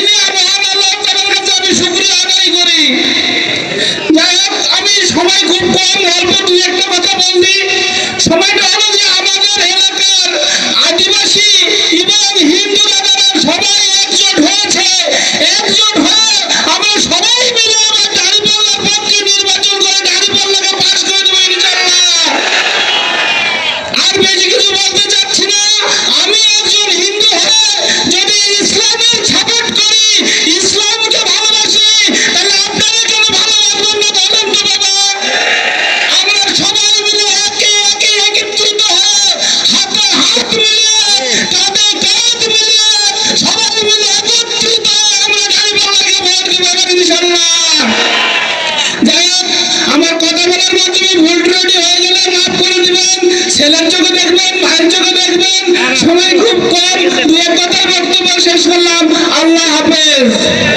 Amen. দয়া করে চোখে দেখবেন ভাইয়ের চোখে দেখবেন। হ্যাঁ। সময় খুব কম। দু বক্তব্য শেষ করলাম। আল্লাহ হাফেজ।